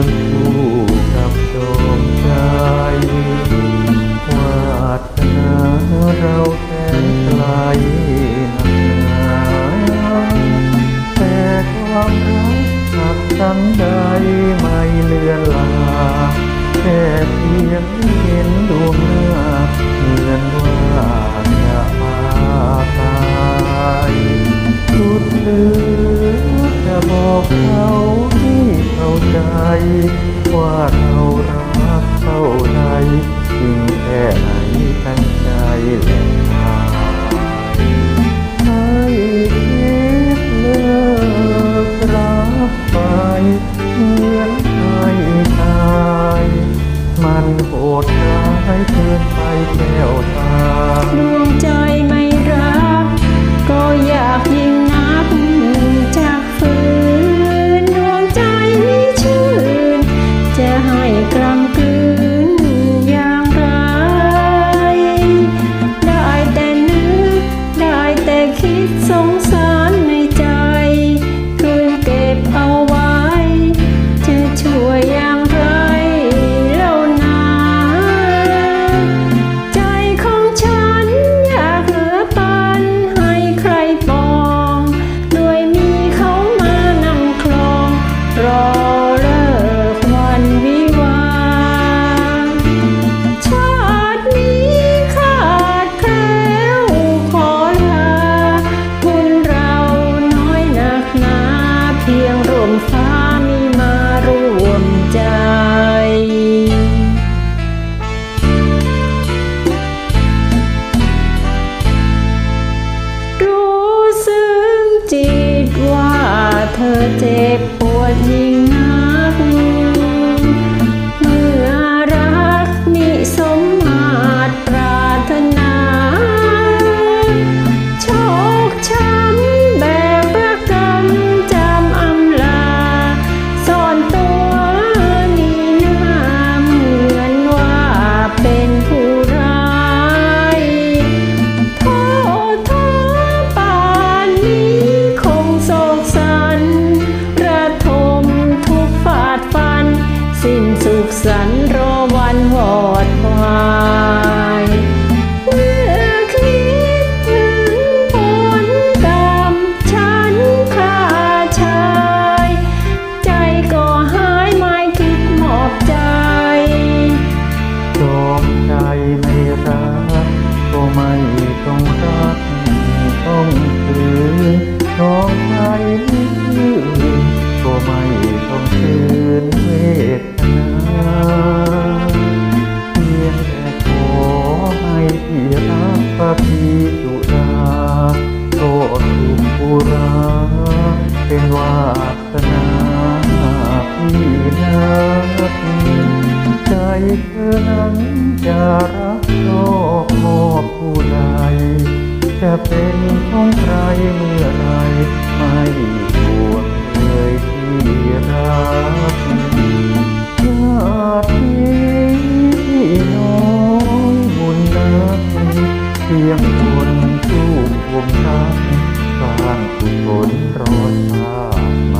one วก็บปวดยิ่งนั สุขสันต์ร เธอนั้นจะรักชอบมอบผู้ใดจะเป็นของใครเมื่อไรไม่ห่วงเลยที่รักญาติพี่น้อยบุญนักเพียงคนสู้ผมรักสร้างกุศลรอดชาติ